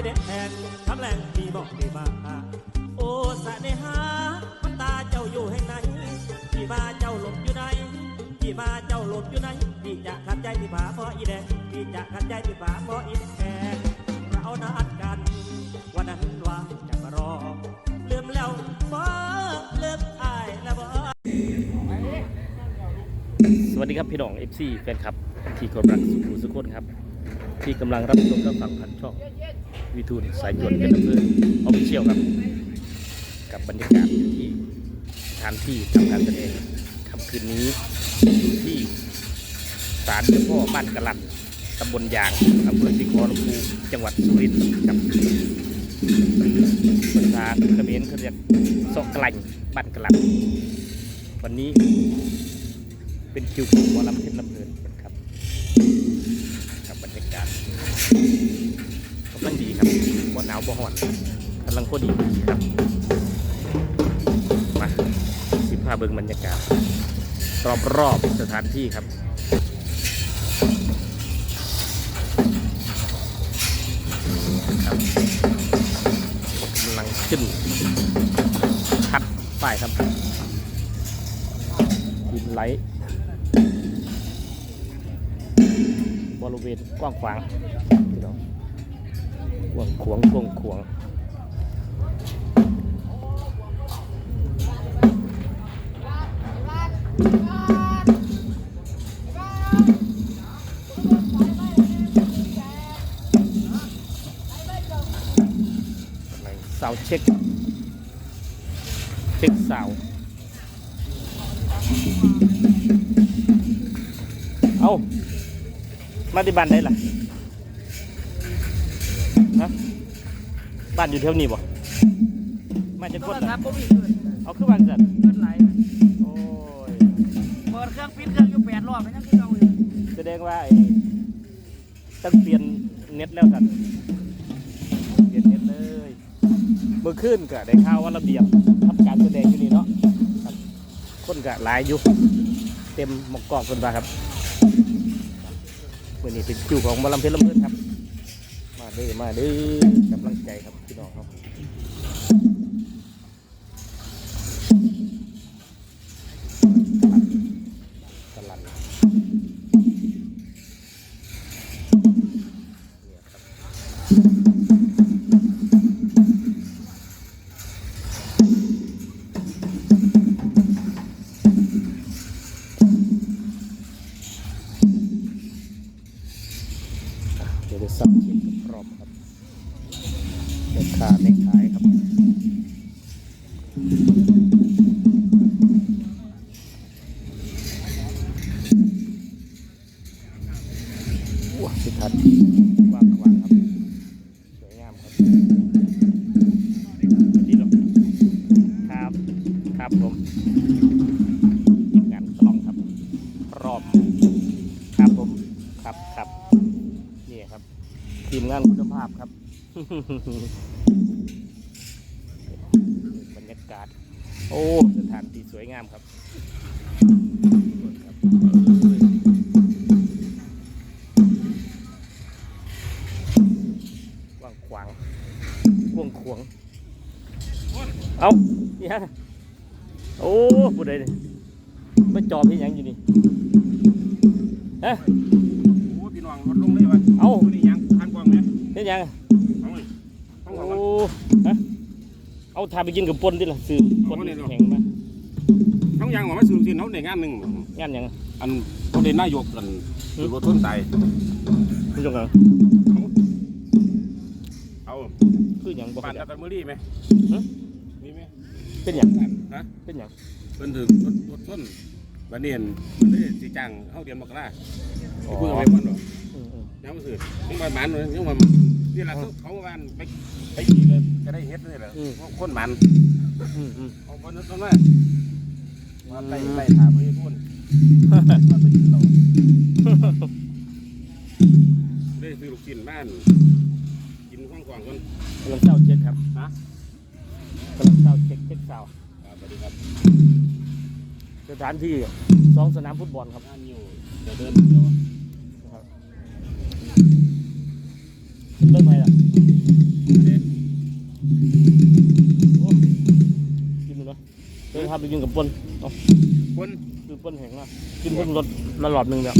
อีแดงคำแรงมีบอกมีมาโอ้สะเนหามันตาเจ้าอยู่แห่ไหนพี่มาเจ้าหลบอยู่ไหนพี่มาเจ้าหลบอยู่ไหนพี่จะขัดใจพี่ผาเพราะอีแดงพี่จะขัดใจพี่ผาเพราะอีแดงเรานัดกัน วันนั้นว่าจะมารอลืมแล้วบ่ลืมอายแล้วบ่สวัสดีครับพี่น้อง FC แฟนคลับที่เคนรักสุขุสุขคนครับ ที่กำลังรับชมรับฟังผ่านช่อง วิทูลสายจวนเป็นอำเภอออฟฟิเชียลครับ กับบรรยากาศอยู่ที่สถานที่ทำการแสดงค่ำคืนนี้อยู่ที่ศาลเจ้าพ่อบ้านกะลันตำบลยางอำเภอสิงห์ลำพูจังหวัดสุรินทร์ครับหรือภาษาเขมรเขาเรียกโซกลันบ้านกะลันวันนี้เป็นคิวของหมอลำเพชรลำเพลินครับกับบรรยากาศ กำลังดีครับบ่หนาวบ่ฮ้อนกำลังพอดีครับ มาสิพาเบิ่งบรรยากาศรอบรอบๆสถานที่ครับครับกำลังขึ้นคัดป้ายครับดินไหลบริเวณกว้างขวางพี่น้อง กว้างขวางกว้างขวางเสาเช็คเช็คเสาเอามาที่บ้านได้ล่ะ ฮะบ้านอยู่แถวนี้บ่มาจะโทกดรน่ะศัพท์บ่มีเงินเอาคือบ้านจัดเงินไหลโอ้ยเปิดเครื่องปิดเครื่องอยู่แปดรอบแล้วยังคือเก่าอยู่แสดงว่าไอ้ต้องเปลี่ยนเน็ตแล้วสันเปลี่ยนเน็ตเลยเมื่อคืนก็ได้ข่าวว่าระเบียบทำการแสดงอยู่นี่เนาะครับคนก็หลายอยู่เต็มหมอกกอกคนว่าครับวันนี้เป็นคิวของหมาลำเพชรลำเพื่อนครับมา เด้อมาเด้อกำลังใจครับพี่น้องครับ เลขขาเลขขายครับว้าวสถานที่กว้างขวางครับ สวยงามครับดีหรอกครับ ครับผมทีมงานกล้องครับ รอบ ครับผม ครับครับนี่ครับ ทีมงานคุณภาพครับ บรรยากาศ โอ้ สถานที่สวยงามครับครับเอ้ยกว้างขวางกวงขวงเอาเนี่ยโอ้ผู้ใดเนี่ยไม่จอพี่ยังอยู่นี่ฮะโอ้พี่น้องรถลงเลยวะเอ้านี่ยังทันกว้างไหมเป็นยัง โอ้กว้างฮะเอาทาไปกินกับปนดิล่ะซื้อปนแข็งมาต้องยังว่ามาซื้อสินเขาในงานหนึ่งงานหยังอันเขาได้นายกกันคือรถทุนตายคุณผู้ชมครับเอาคือหยังบอกบ้านให้ตะกันเมอรี่ไหมฮะมีไหมเป็นหยังฮะเป็นหยังเป็นถึงรถรถทุนบันเนียนมันได้สีจังเข้าเดียนมกราอ๋อพูดอะไรบ้างหรออืมอืม ยังมาซื้อยังมาหมันเลยยังมานี่แหละเขาบ้านไปไปขี่เลยจะได้เฮ็ดนี่แหละคนหมันอืมอืม เอาคนนั้นต้นว่าว่าไปไปถามไปพูดว่าไปกินเหล้าได้ซื้อลูกชิ้นบ้าน กินข้างกว่างกันกำลังเศร้าเช็คครับฮะกำลังเศร้าเช็คเช็คเศร้าครับสวัสดีครับสถานที่สองสนามฟุตบอลครับ งานอยู่เดี๋ยวเดินเดี๋ยว พาไปกินกับปนเอาคนคือปนแห้งละกินเพิ่งรถมาหลอดหนึ่งแล้ว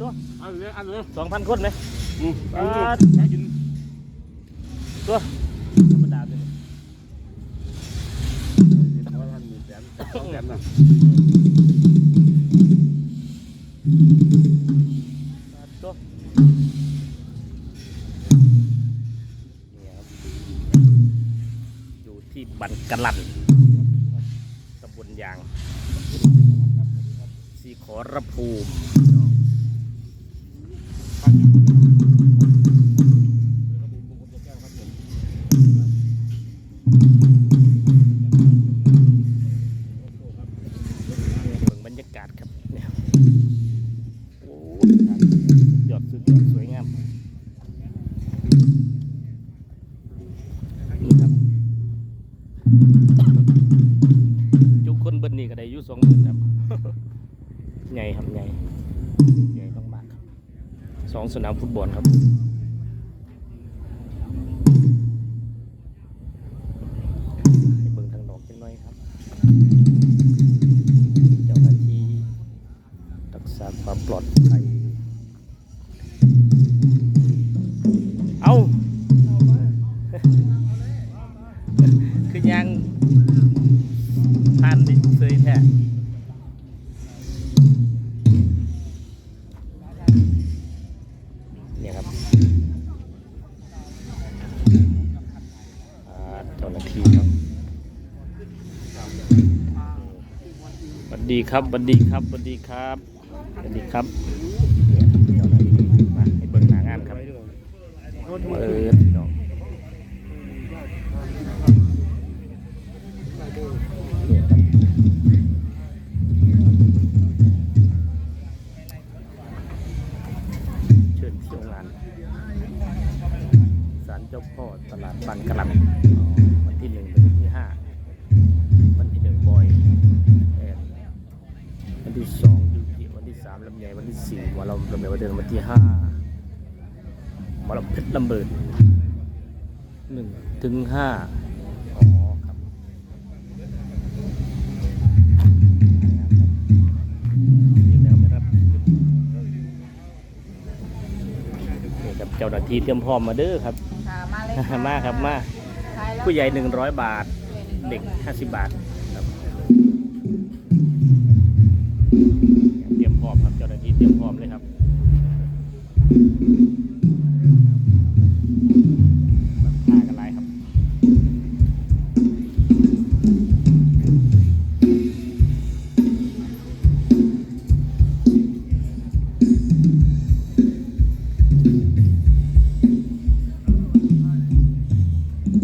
ตัวเอาเลยเอาเลยสองพันคนไหมอืมอ่าให้กินตัวธรรมดาเลยว่าท่านมีแสนสองแสนนะ อยู่ที่บันกะลันตำบลยางสีขอรภูมิ สองสนามฟุตบอลครับ ดีครับสวัสดีครับสวัสดีครับสวัสดีครับเนี่ยเดี๋ยวเรามาให้เบิ่งหน้างานครับเปิด ถึงห้าอ๋อครับ นี่แล้วไม่รับนี่ครับเจ้าหน้าที่เตรียมพร้อมมาเด้อครับ ค่ะมาเลยค่ะมาครับมาขายแล้วผู้ใหญ่หนึ่งร้อยบาท เด็กห้าสิบบาท ส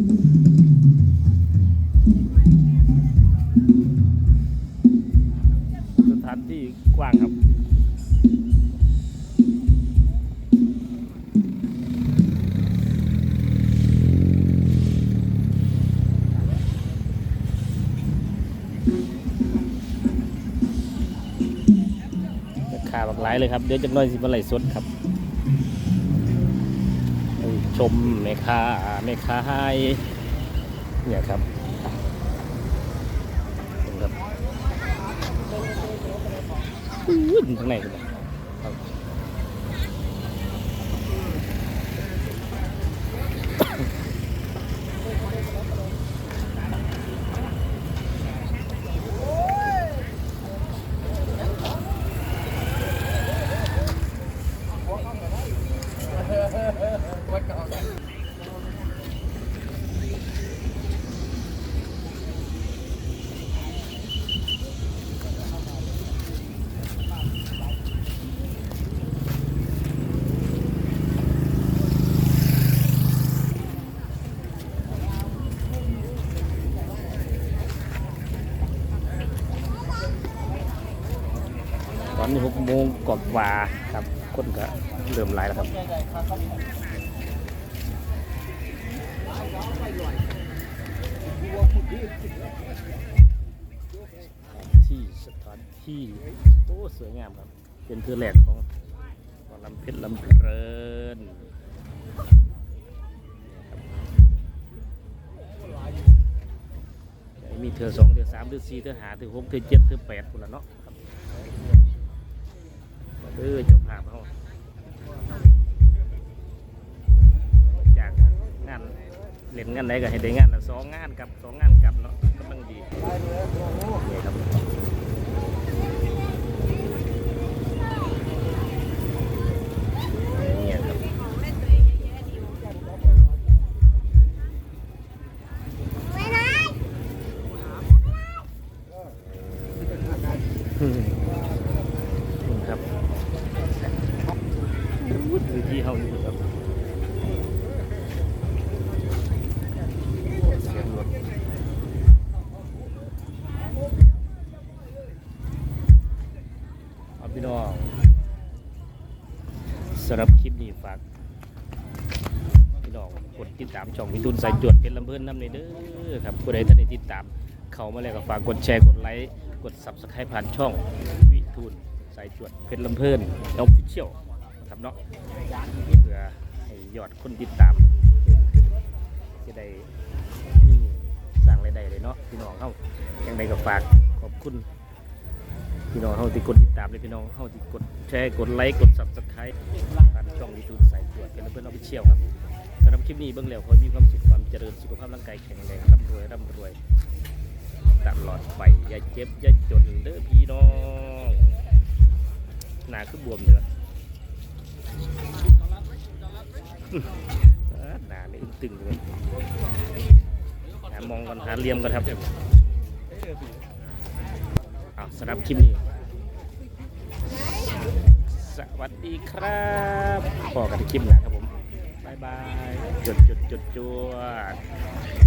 ถานที่กว้างครับราคาหลากหลายเลยครับ เดี๋ยวจะน้อยสิมาไหลสดครับ ชมแม่ค้าแม่ค้าให้เนี่ยครับครับข้างในกันครับ มงกบว่าครับคนก็เริ่มไล่แล้วครับที่สถานที่โอ้สวยงามครับ เป็นเทือแหลกของลำเพชรลำเพลินมีเธอสองเธอสามเธอสี่เธอหาเธอหกเธอเจ็ดเธอแปดคนละเนาะ คือจบภาพเขาจากงานเล่นงานไหนก็ให้ได้งานละสองงานกับสองงานกับเนาะกำลังดีนี่ครับ สำหรับคลิปนี้ฝากพี่น้องกดติดตามช่องวิทุนสายจวดเป็นลำเพิ่นน้ำในเด้อครับผู้ใดท่านได้ติดตาม เขามาแล้วก็ฝากกดแชร์กดไลค์กด subscribe ผ่านช่องวิทูลสายจวดเพชรลำเพลินออฟฟิเชียลครับเนาะเพื่อให้ยอดคนติดตามจะได้มีสร้างรายได้เลยเนาะพี่น้องเฮาอย่างใดก็ฝากขอบคุณ พี่น้องเฮาที่กดติดตามเลยพี่น้องเฮาที่กดแชร์กดไลค์กด subscribe ผ่านช่องวิทูลสายจวดเพชรลำเพลินออฟฟิเชี่ยลครับสำหรับคลิปนี้เบื้องแล้วขอให้มีความสุขความเจริญสุขภาพร่างกายแข็งแรงร่ำรวยร่ำรวยตลอดไปอย่าเจ็บอย่าจนเด้อพี่น้องหนาคือบวมเด้ออื้อหนาไม่ตึงเลยหามองก่อนหาเหลี่ยมก่อนครับ สำหรับคลิปนี้ สวัสดีครับพอกันในคลิปหน้าครับผมบายบายจุดจุดจุดจุด